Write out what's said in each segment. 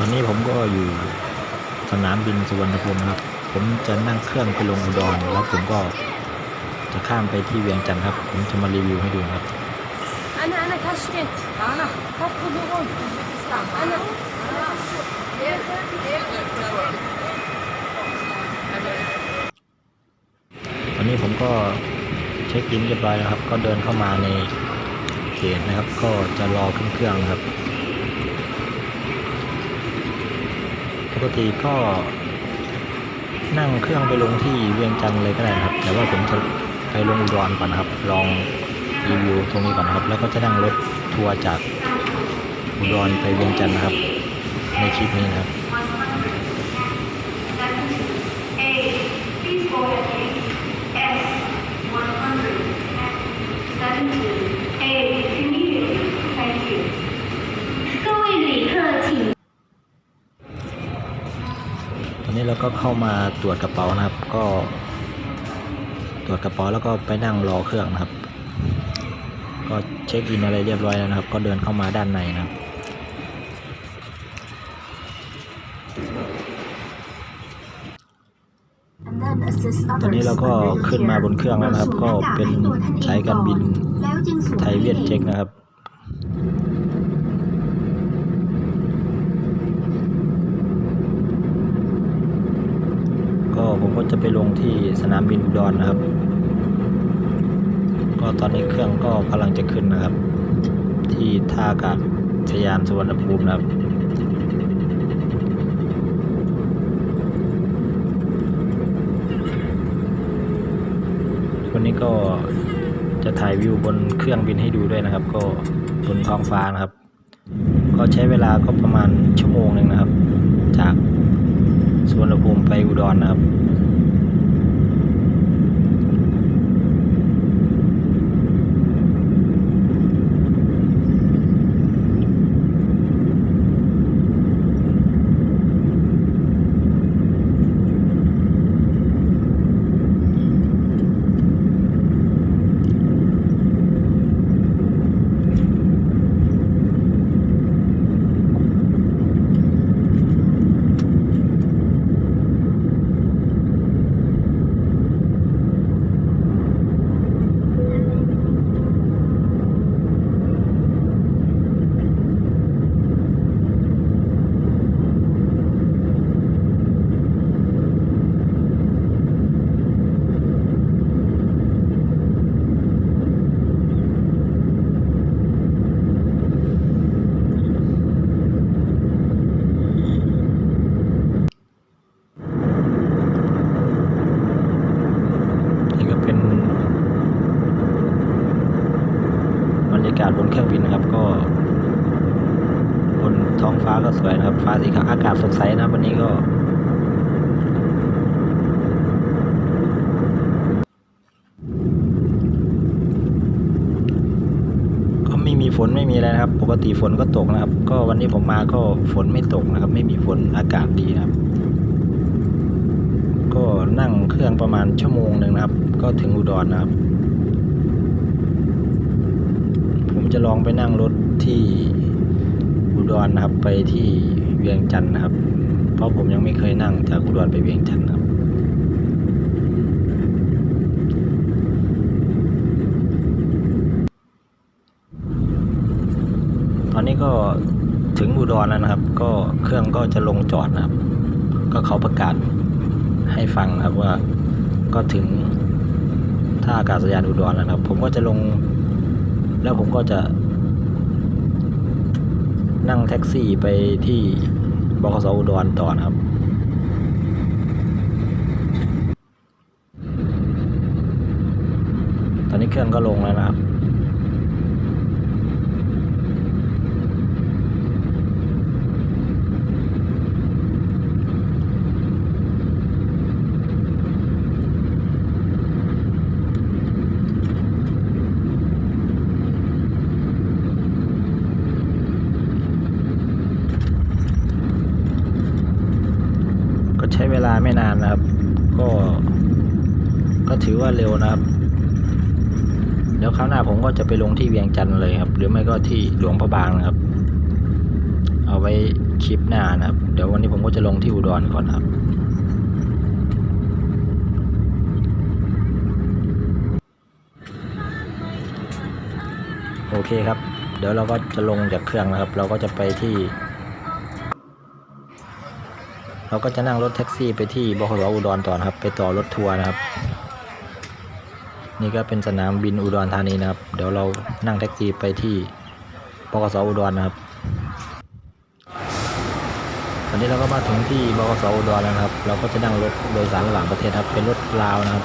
อนนี้ผมก็อยู่สนามบินสุวรรณภูมิครับ ผมจะนั่งเครื่องไปลงอุดรแล้วผมก็จะข้ามไปที่เวียงจันทร์ครับ ผมจะมารีวิวให้ดูครับอันนั้นตอนนี้ผมก็เช็คอินเรียบร้อยแล้วครับ ก็เดินเข้ามาในเขตนะครับ ก็จะรอเครื่องครับ กติก็นั่งเครื่องไปลงที่เวียงจันทร์เลยก็ได้นะครับ แต่ว่าผมจะไปลงอุดรก่อนนะครับ ลองรีวิวตรงนี้ก่อนนะครับ แล้วก็จะนั่งรถทัวร์จากอุดรไปเวียงจันทร์นะครับ ในคลิปนี้นะครับ ตอนนี้เราก็เข้ามาตรวจกระเป๋านะครับ ก็ตรวจกระเป๋าแล้วก็ไปนั่งรอเครื่องนะครับ ก็เช็คอินอะไรเรียบร้อยแล้วนะครับ ก็เดินเข้ามาด้านในนะครับตอนนี้เราก็ขึ้นมาบนเครื่องแล้วนะครับ ก็เป็นสายการบินไทยเวียดเจ็กนะครับ ก็จะไปลงที่สนามบินอุดรนะครับ ก็ตอนนี้เครื่องก็กำลังจะขึ้นนะครับ ที่ท่าอากาศยานสุวรรณภูมินะครับวันนี้ก็จะถ่ายวิวบนเครื่องบินให้ดูด้วยนะครับ ก็บนท้องฟ้านะครับ ก็ใช้เวลาก็ประมาณชั่วโมงหนึ่งนะครับ จากสุวรรณภูมิไปอุดรนะครับ นี่ก็เป็นบรรยากาศบนเครื่องบินนะครับ ก็บนท้องฟ้าก็สวยนะครับ ฟ้าสีขาวอากาศสดใส นี้ก็ ก็ไม่มีฝนไม่มีอะไรนะครับ ปกติฝนก็ตกนะครับ ก็วันนี้ผมมาก็ฝนไม่ตกนะครับ ไม่มีฝนอากาศดีนะครับ ก็นั่งเครื่องประมาณชั่วโมงหนึ่งนะครับ ก็ถึงอุดรนะครับ ผมจะลองไปนั่งรถที่อุดรนะครับ ไปที่เวียงจันทร์นะครับ เพราะผมยังไม่เคยนั่งจากอุดรไปเวียงจันทร์ครับ ตอนนี้ก็ถึงอุดรแล้วนะครับ ก็เครื่องก็จะลงจอดนะครับ ก็เขาประกาศให้ฟังนะครับว่าก็ถึงท่าอากาศยานอุดรแล้วนะครับ ผมก็จะลง แล้วผมก็จะ นั่งแท็กซี่ไปที่ บขสอุดรต่อนะครับตอนนี้เครื่องก็ลงแล้วนะครับ ไม่นานนะครับ ก็ ก็ถือว่าเร็วนะครับเดี๋ยวคราวหน้าผมก็จะไปลงที่เวียงจันทร์เลยครับ หรือไม่ก็ที่หลวงพระบางนะครับ เอาไว้คลิปหน้านะครับ เดี๋ยววันนี้ผมก็จะลงที่อุดรก่อนครับ โอเคครับ เดี๋ยวเราก็จะลงจากเครื่องนะครับ เราก็จะไปที่ เราก็จะนั่งรถแท็กซี่ไปที่บขสอุดรต่อนะครับ ไปต่อรถทัวร์นะครับ นี่ก็เป็นสนามบินอุดรธานีนะครับ เดี๋ยวเรานั่งแท็กซี่ไปที่บขสอุดรนะครับ ตอนนี้เราก็มาถึงที่บขสอุดรแล้วนะครับ เราก็จะนั่งรถโดยสารระหว่างประเทศครับ เป็นรถลาวนะครับ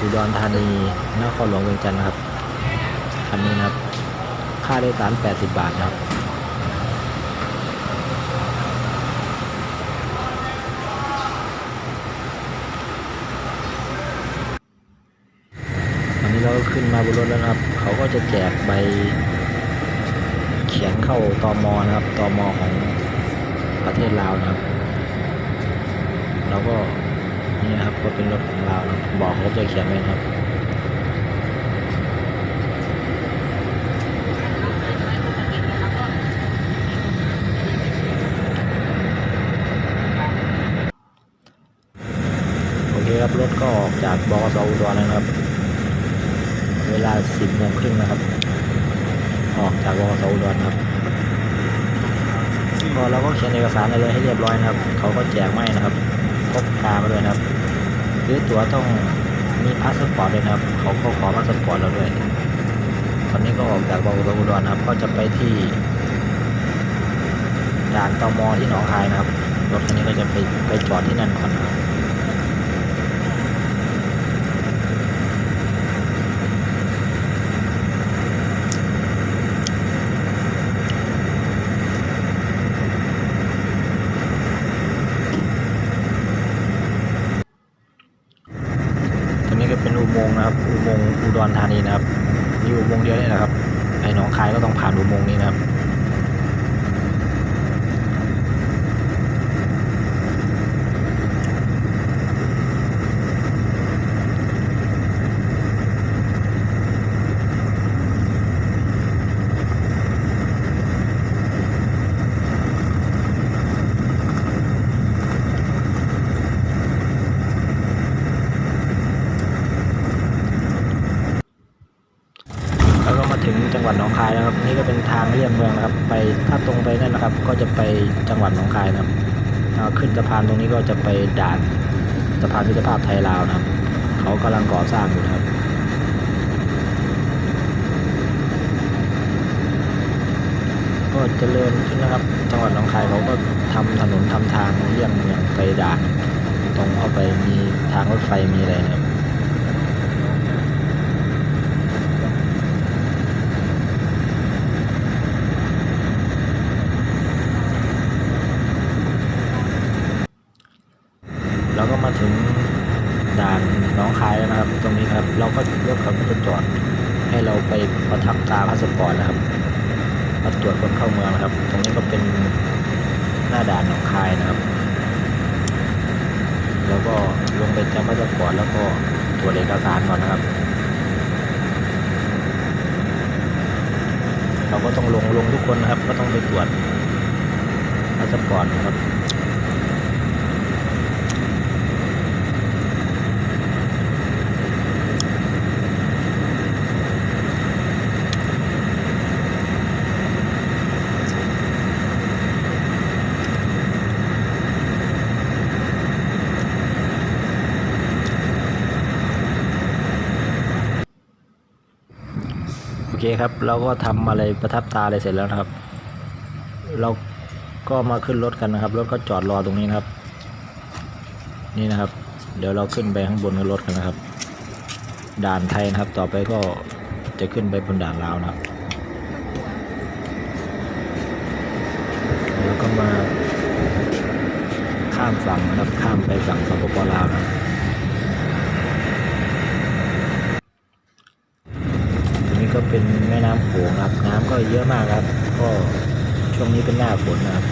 อุดรธานีนครหลวงเวียงจันทร์นะครับคันนี้นะครับ ค่าโดยสาร 80 บาทนะครับ ตอนนี้เราก็ ขึ้นมาบนรถแล้วนะครับ เขาก็จะแจกใบเขียนเข้าตอมอนะครับตอมอของประเทศลาวนะครับเราก็นี่นะครับก็เป็นรถของลาวนะบอกเขาจะเขียนไว้นะครับโอเคครับรถก็ออกจากบกสอุดรแล้วนะครับ เวลา10โมงครึ่งนะครับ ออกจากบกสอุดรนครับก็เราก็เขียนเอกสารอะไรให้เรียบร้อยนะครับ เขาก็แจกไม่นะครับพกพามาด้วยนะครับซื้อตั๋วต้องมีพาสปอร์ตด้วยนะครับ เขาก็ขอพาสปอร์ตเราด้วย ตอนนี้ก็ออกจากบกสอุดรนครับ ก็จะไปที่ด่านตมที่หนองคายนะครับรถคันนี้ก็จะไปไปจอดที่นั่นก่อนนะครับ ตรงนี้ก็เป็นอุโมงค์นะครับ อุโมงค์อุดรธานีนะครับ มีอุโมงค์เดียวนี่นะครับไปหนองคายก็ต้องผ่านอุโมงค์นี้นะครับ แล้วก็มา ถึงจังหวัดหนองคายแล้วครับ นี่ก็เป็นทางเลี่ยงเมืองนะครับ ไปถ้าตรงไปนั่นนะครับ ก็จะไปจังหวัดหนองคายนะครับขึ้นสะพานตรงนี้ก็จะไปด่านสะพานมิตรภาพไทยลาวนะครับ เขากำลังก่อสร้างอยู่นะครับก็เจริญขึ้นนะครับ จังหวัดหนองคายเขาก็ทำถนนทำทางเลี่ยงเมืองไปด่าน ตรงเข้าไปมีทางรถไฟมีอะไรนะครับ เราก็มาถึงด่านหน้องคายแล้วนะครับ ตรงนี้นะครับ เราก็รถเขาก็จะจอดให้เราไปประทับตาพาสปอร์ตนะครับมาตรวจคนเข้าเมืองนะครับ ตรงนี้ก็เป็นห น้าด่านหนองคายนะครับ แล้วก็ลงไปจำพาสปอร์ตแล้วก็ตรวจเอกสารก่อนนะครับ เราก็ต้องลงลงทุกคนนะครับ ก็ต้องไปตรวจพาสปอร์ตนะครับ เคครับ เราก็ทำอะไรประทับตาอะไรเสร็จแล้วนะครับ เราก็มาขึ้นรถกันนะครับ รถก็จอดรอตรงนี้นะครับ นี่นะครับ เดี๋ยวเราขึ้นไปข้างบนกับรถกันนะครับ ด่านไทยนะครับ ต่อไปก็จะขึ้นไปบนด่านลาวนะครับแล้วก็มาข้ามฝั่งนะครับ ข้ามไปฝั่งสปปลาวนะครับ ตรงนี้ ก็เป็นแม่น้ำโขงครับ น้ำก็เยอะมากครับ ก็ช่วงนี้เป็นหน้าฝนนะครับ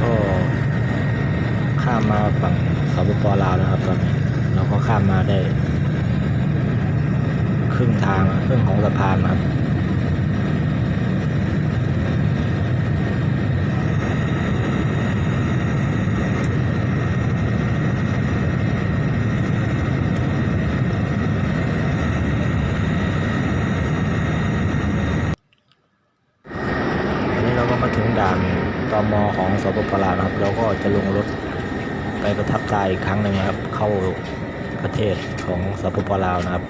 ก็ข้ามมาฝั่งสปปลาวแล้วครับตอนนี้เราก็ ข้ามมาได้ ครึ่งทางครึ่งของสะพานนะครับ อันนี้เราก็มาถึงด่านตมของสปปลาวนะครับ เราก็จะลงรถไปประ ทับตาอีกครั้งหนึ่งนะครับ เข้าประเทศของสปปลาวนะครับ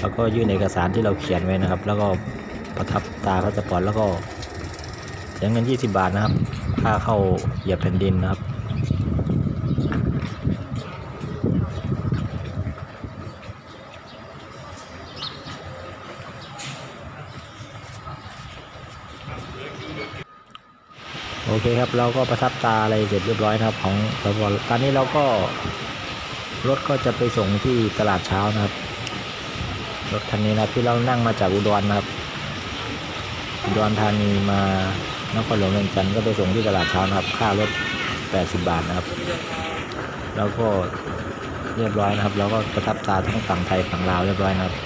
แล้วก็ยื่นเอกสารที่เราเขียนไว้นะครับ แล้วก็ประทับตาพาสปอร์ตแล้วก็เสียเงิน 20 บาทนะครับ ค่าเข้าเหยียบแผ่นดินนะครับ เคครับเราก็ประทับตาอะไรเสร็จเรียบร้อยนะครับของสปตอนนี้เราก็รถก็จะไปส่งที่ตลาดเช้านะครับ รถคันนี้นะที่เรานั่งมาจากอุดรนะครับ อุดรธานีมานครหลวงเวียงจันทร์ก็ไปส่งที่ตลาดเช้านะครับ ค่ารถ 80 บาทนะครับ แล้วก็เรียบร้อยนะครับ แล้วก็ประทับตาทั้งฝั่งไทยฝั่งลาวเรียบร้อยนะครับ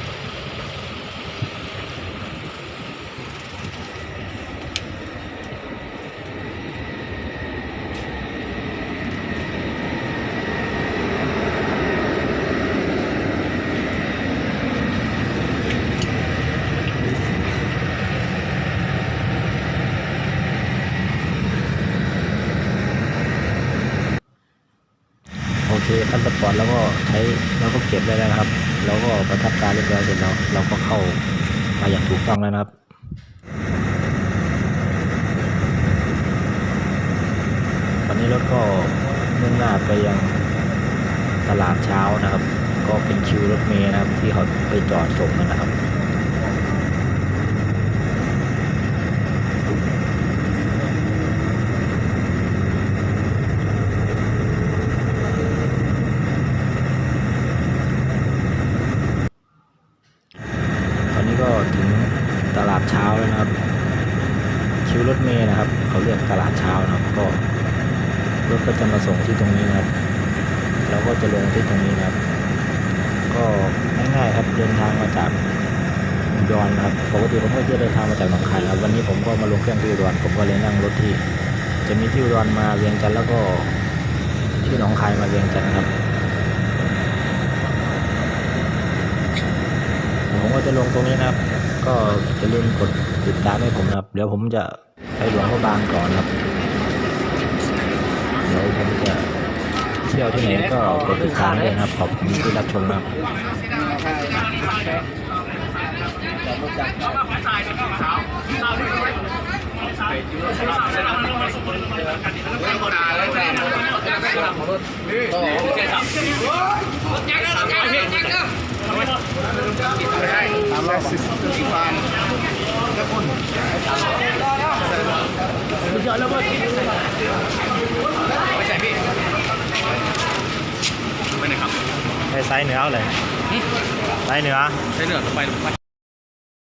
โอ ก่อนแล้วก็ใช้แล้วก็เก็บได้แล้วครับ แล้วก็ประทับตาเรียบร้อยเสร็จแล้วเราก็เข้ามาอย่างถูกต้องแล้วนะครับตอนนี้รถก็มุ่งหน้าไปยังตลาดเช้านะครับ ก็เป็นคิวรถเมล์นะครับที่เขาไปจอดส่งกันนะครับ อนนี้ก็ถึงตลาดเช้าแล้วนะครับ คิวรถเมล์นะครับ เขาเรียกตลาดเช้านะครับ ก็รถก็จะมาส่งที่ตรงนี้นะครับ แล้วก็จะลงที่ตรงนี้นะครับ ก็ง่ายๆครับเดินทางมาจากอุดรนะครับปกติผมก็จะเดินทางมาจากหนองคายนะครับ วันนี้ผมก็มาลงเครื่องที่อุดรผมก็เลยนั่งรถที่ จะมีที่อุดรมาเวียงจันทร์แล้วก็ที่หนองคายมาเวียงจันทร์ครับ ผมก็จะ ลงตรงนี้นะครับ ก็อย่าลืมกดติดตามให้ผมนะครับ เดี๋ยวผมจะไปหลวงพระบางก่อนนะครับ เดี๋ยวผมจะเที่ยวที่ไหนก็กดติดตามด้วยนะครับ ขอบคุณที่รับชมนะครับ ไปไหนครับไปไซส์เหนือเลยไซส์เหนือใช้เหนือไป